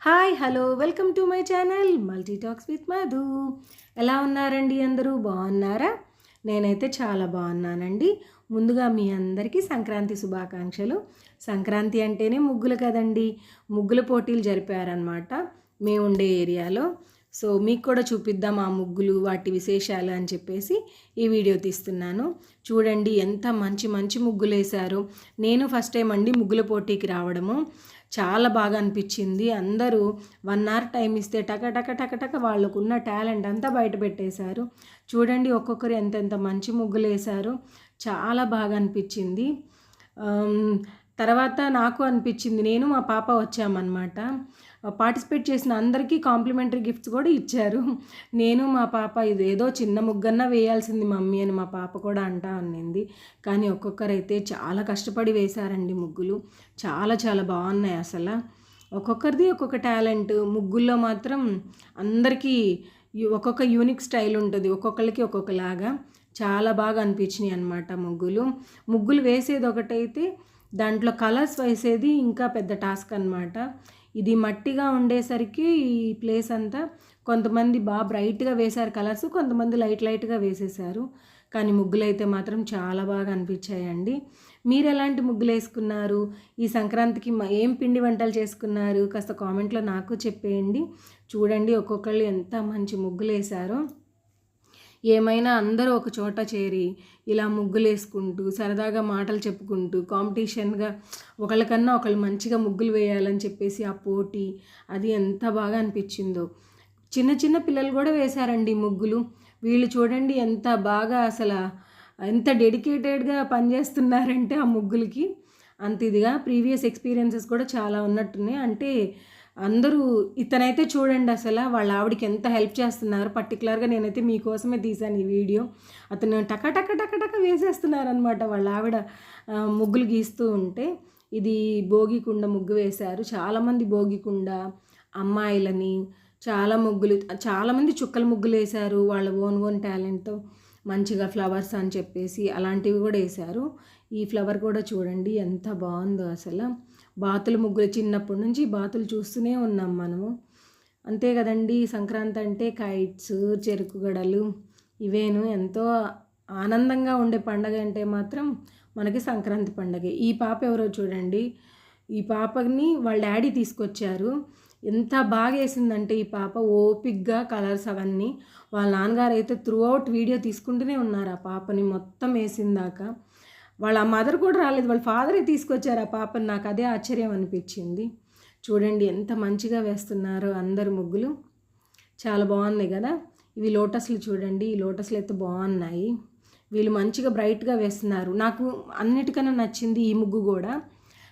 Hi hello welcome to my channel multi talks with Madhu. ఎలా ఉన్నారండి అందరూ? బాగున్నారా? నేనైతే చాలా బాగున్నానండి. ముందుగా మీ అందరికీ సంక్రాంతి శుభాకాంక్షలు. సంక్రాంతి అంటేనే ముగ్గులు కదండి. ముగ్గుల పోటీలు జరిపారనమాట మేము ఉండే ఏరియాలో. సో మీకు కూడా చూపిద్దాం ఆ ముగ్గులు వాటి విశేషాలు అని చెప్పేసి ఈ వీడియో తీస్తున్నాను. చూడండి ఎంత మంచి మంచి ముగ్గులు వేశారు నేను ఫస్ట్ టైం అండి ముగ్గుల పోటీకి రావడము. చాలా బాగా అనిపించింది. అందరూ వన్ అవర్ టైం ఇస్తే టక టక టక టక వాళ్ళకున్న టాలెంట్ అంతా బయట పెట్టేశారు. చూడండి ఒక్కొక్కరు ఎంతెంత మంచి ముగ్గులు వేశారు చాలా బాగా అనిపించింది. తర్వాత నాకు అనిపించింది. నేను మా పాప వచ్చామన్నమాట. పార్టిసిపేట్ చేసిన అందరికీ కాంప్లిమెంటరీ గిఫ్ట్స్ కూడా ఇచ్చారు. నేను మా పాప ఇది ఏదో చిన్న ముగ్గన్నా వేయాల్సింది మమ్మీ అని మా పాప కూడా అంటా అనింది కానీ ఒక్కొక్కరైతే చాలా కష్టపడి వేశారండి ముగ్గులు. చాలా చాలా బాగున్నాయి అసలు. ఒక్కొక్కరిది ఒక్కొక్క టాలెంట్. ముగ్గుల్లో మాత్రం అందరికీ ఒక్కొక్క యూనిక్ స్టైల్ ఉంటుంది. ఒక్కొక్కరికి ఒక్కొక్కలాగా చాలా బాగా అనిపించినాయి అనమాట ముగ్గులు. ముగ్గులు వేసేది ఒకటైతే దాంట్లో కలర్స్ వేసేది ఇంకా పెద్ద టాస్క్ అన్నమాట. ఇది మట్టిగా ఉండేసరికి ఈ ప్లేస్ అంతా కొంతమంది బాగా బ్రైట్గా వేశారు కలర్స్ కొంతమంది లైట్ లైట్గా వేసేసారు కానీ ముగ్గులు అయితే మాత్రం చాలా బాగా అనిపించాయండి. మీరు ఎలాంటి ముగ్గులు వేసుకున్నారు? ఈ సంక్రాంతికి ఏం పిండి వంటలు చేసుకున్నారు? కాస్త కామెంట్లో నాకు చెప్పేయండి. చూడండి ఒక్కొక్కళ్ళు ఎంత మంచి ముగ్గులు వేశారో ఏమైనా అందరూ ఒక చోట చేరి ఇలా ముగ్గులు వేసుకుంటూ సరదాగా మాటలు చెప్పుకుంటూ కాంపిటీషన్గా ఒకళ్ళకన్నా ఒకళ్ళు మంచిగా ముగ్గులు వేయాలని చెప్పేసి ఆ పోటీ అది ఎంత బాగా అనిపించిందో. చిన్న చిన్న పిల్లలు కూడా వేశారండి ముగ్గులు. వీళ్ళు చూడండి ఎంత బాగా అసలు ఎంత డెడికేటెడ్గా పనిచేస్తున్నారంటే ఆ ముగ్గులకి. అంత ఇదిగా ప్రీవియస్ ఎక్స్పీరియన్సెస్ కూడా చాలా ఉన్నట్టున్నాయి. అంటే అందరూ ఇతనైతే చూడండి అసలు వాళ్ళ ఆవిడకి ఎంత హెల్ప్ చేస్తున్నారు. పర్టికులర్గా నేనైతే మీకోసమే తీశాను ఈ వీడియో. అతను టక టక టక టక వేసేస్తున్నారు అనమాట వాళ్ళ ఆవిడ ముగ్గులు గీస్తూ ఉంటే. ఇది భోగి కుండ ముగ్గు వేశారు. చాలామంది భోగి కుండ అమ్మాయిలని చాలా ముగ్గులు చాలామంది చుక్కల ముగ్గులు వేశారు వాళ్ళ ఓన్ ఓన్ టాలెంట్తో. మంచిగా ఫ్లవర్స్ అని చెప్పేసి అలాంటివి కూడా వేశారు. ఈ ఫ్లవర్ కూడా చూడండి ఎంత బాగుందో అసలు. బాతుల ముగ్గులు చిన్నప్పటి నుంచి బాతులు చూస్తూనే ఉన్నాం మనము. అంతే కదండి సంక్రాంతి అంటే కైట్స్ చెరుకు గడలు ఇవేను ఎంతో ఆనందంగా ఉండే పండగ అంటే మాత్రం మనకి సంక్రాంతి పండగ. ఈ పాప ఎవరో చూడండి ఈ పాపని వాళ్ళ డాడీ తీసుకొచ్చారు. ఎంత బాగా వేసిందంటే ఈ పాప ఓపిక్గా కలర్స్ అవన్నీ. వాళ్ళ నాన్నగారు అయితే త్రూ అవుట్ వీడియో తీసుకుంటూనే ఉన్నారు ఆ పాపని మొత్తం వేసిందాక. వాళ్ళ మదర్ కూడా రాలేదు. వాళ్ళ ఫాదరే తీసుకొచ్చారు ఆ పాపను? నాకు అదే ఆశ్చర్యం అనిపించింది. చూడండి ఎంత మంచిగా వేస్తున్నారు అందరు ముగ్గులు. చాలా బాగున్నాయి కదా? ఇవి లోటస్లు చూడండి. ఈ లోటస్లు అయితే బాగున్నాయి. వీళ్ళు మంచిగా బ్రైట్గా వేస్తున్నారు. నాకు అన్నిటికన్నా నచ్చింది ఈ ముగ్గు కూడా.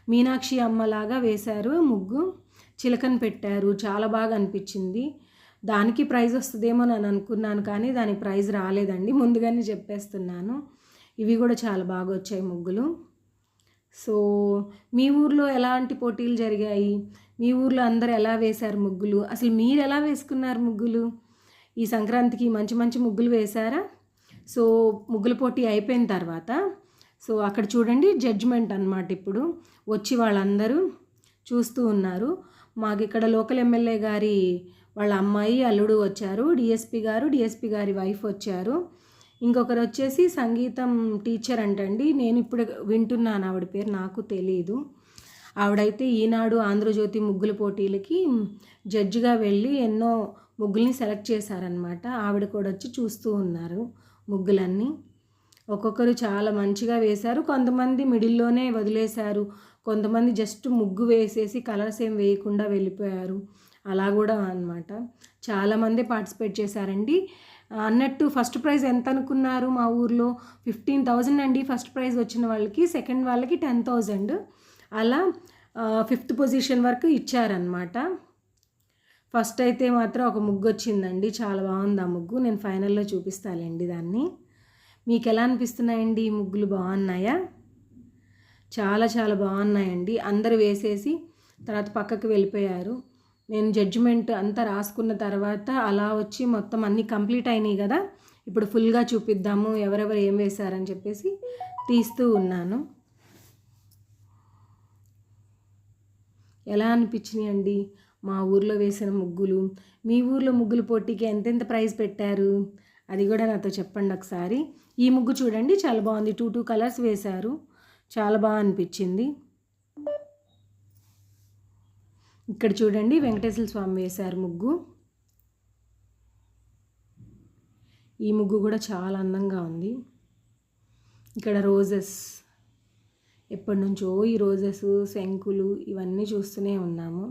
మీనాక్షి అమ్మలాగా వేశారు ముగ్గు. చిలకని పెట్టారు. చాలా బాగా అనిపించింది. దానికి ప్రైజ్ వస్తుందేమో నేను అనుకున్నాను కానీ దానికి ప్రైజ్ రాలేదండి. ముందుగానే చెప్పేస్తున్నాను. ఇవి కూడా చాలా బాగా వచ్చాయి ముగ్గులు. సో మీ ఊర్లో ఎలాంటి పోటీలు జరిగాయి? మీ ఊర్లో అందరు ఎలా వేశారు ముగ్గులు? అసలు మీరు ఎలా వేసుకున్నారు ముగ్గులు? ఈ సంక్రాంతికి మంచి మంచి ముగ్గులు వేశారా? సో ముగ్గుల పోటీ అయిపోయిన తర్వాత సో అక్కడ చూడండి జడ్జిమెంట్ అన్నమాట ఇప్పుడు. వచ్చి వాళ్ళందరూ చూస్తూ ఉన్నారు. మాకు ఇక్కడ లోకల్ ఎమ్మెల్యే గారి వాళ్ళ అమ్మాయి అల్లుడు వచ్చారు. డిఎస్పి గారు డిఎస్పి గారి వైఫ్ వచ్చారు. ఇంకొకరు వచ్చేసి సంగీతం టీచర్ అంటండి. నేను ఇప్పుడు వింటున్నాను ఆవిడ పేరు నాకు తెలియదు ఆవిడైతే ఈనాడు ఆంధ్రజ్యోతి ముగ్గుల పోటీలకి జడ్జిగా వెళ్ళి ఎన్నో ముగ్గుల్ని సెలెక్ట్ చేశారనమాట ఆవిడ కూడా వచ్చి చూస్తూ ఉన్నారు ముగ్గులన్నీ. ఒక్కొక్కరు చాలా మంచిగా వేశారు. కొంతమంది మిడిల్లోనే వదిలేశారు. కొంతమంది జస్ట్ ముగ్గు వేసేసి కలర్స్ ఏం వేయకుండా వెళ్ళిపోయారు. అలా కూడా అన్నమాట. చాలామంది పార్టిసిపేట్ చేశారండి. అన్నట్టు ఫస్ట్ ప్రైజ్ ఎంత అనుకున్నారు మా ఊర్లో? ఫిఫ్టీన్ థౌజండ్ అండి ఫస్ట్ ప్రైజ్ వచ్చిన వాళ్ళకి సెకండ్ వాళ్ళకి టెన్ థౌజండ్. అలా ఫిఫ్త్ పొజిషన్ వరకు ఇచ్చారనమాట ఫస్ట్ అయితే మాత్రం ఒక ముగ్గు వచ్చిందండి. చాలా బాగుంది ఆ ముగ్గు. నేను ఫైనల్లో చూపిస్తానండి దాన్ని. మీకు ఎలా అనిపిస్తున్నాయండి ఈ ముగ్గులు? బాగున్నాయా? చాలా చాలా బాగున్నాయండి. అందరు వేసేసి తర్వాత పక్కకు వెళ్ళిపోయారు. నేను జడ్జిమెంట్ అంతా రాసుకున్న తర్వాత అలా వచ్చి మొత్తం అన్నీ కంప్లీట్ అయినాయి కదా. ఇప్పుడు ఫుల్గా చూపిద్దాము ఎవరెవరు ఏం వేశారని చెప్పేసి తీస్తూ ఉన్నాను. ఎలా అనిపించినాయి అండి? మా ఊర్లో వేసిన ముగ్గులు మీ ఊర్లో ముగ్గుల పోటీకి ఎంతెంత ప్రైజ్ పెట్టారు? అది కూడా నాతో చెప్పండి ఒకసారి. ఈ ముగ్గు చూడండి చాలా బాగుంది. టూ టూ కలర్స్ వేశారు. చాలా బాగా అనిపించింది. ఇక్కడ చూడండి వెంకటేశ్వర స్వామి వేశారు ముగ్గు. ఈ ముగ్గు కూడా చాలా అందంగా ఉంది. ఇక్కడ రోజెస్ ఎప్పటి నుంచో ఈ రోజెస్ శంకులు ఇవన్నీ చూస్తూనే ఉన్నాము.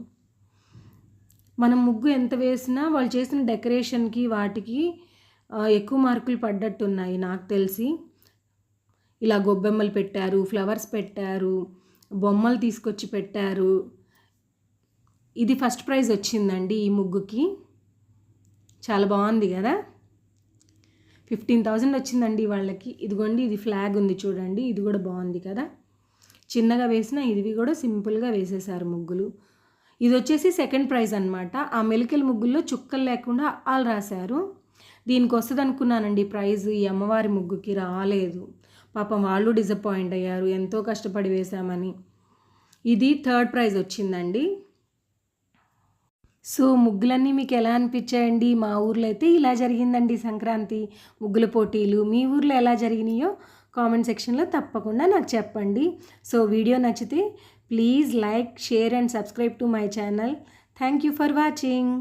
మనం ముగ్గు ఎంత వేసినా వాళ్ళు చేసిన డెకరేషన్కి వాటికి ఎక్కువ మార్కులు పడ్డట్టున్నాయి నాకు తెలిసి. ఇలా గొబ్బెమ్మలు పెట్టారు ఫ్లవర్స్ పెట్టారు బొమ్మలు తీసుకొచ్చి పెట్టారు. ఇది ఫస్ట్ ప్రైజ్ వచ్చిందండి ఈ ముగ్గుకి. చాలా బాగుంది కదా? ఫిఫ్టీన్ థౌజండ్ వచ్చిందండి వాళ్ళకి. ఇదిగోండి ఇది ఫ్లాగ్ ఉంది చూడండి ఇది కూడా బాగుంది కదా? చిన్నగా వేసిన ఇవి కూడా సింపుల్గా వేసేసారు ముగ్గులు. ఇది వచ్చేసి సెకండ్ ప్రైజ్ అనమాట ఆ మెలికల ముగ్గుల్లో చుక్కలు లేకుండా వాళ్ళు రాశారు. దీనికి వస్తుంది అనుకున్నానండి ప్రైజ్. ఈ అమ్మవారి ముగ్గుకి రాలేదు. పాపం వాళ్ళు డిసప్పాయింట్ అయ్యారు. ఎంతో కష్టపడి వేశామని. ఇది థర్డ్ ప్రైజ్ వచ్చిందండి. సో ముగ్గులన్నీ మీకు ఎలా అనిపించాయండి? మా ఊర్లో అయితే ఇలా జరిగిందండి సంక్రాంతి. ముగ్గుల పోటీలు మీ ఊర్లో ఎలా జరిగినాయో కామెంట్ సెక్షన్లో తప్పకుండా నాకు చెప్పండి. సో వీడియో నచ్చితే please like share and subscribe to my channel. Thank you for watching.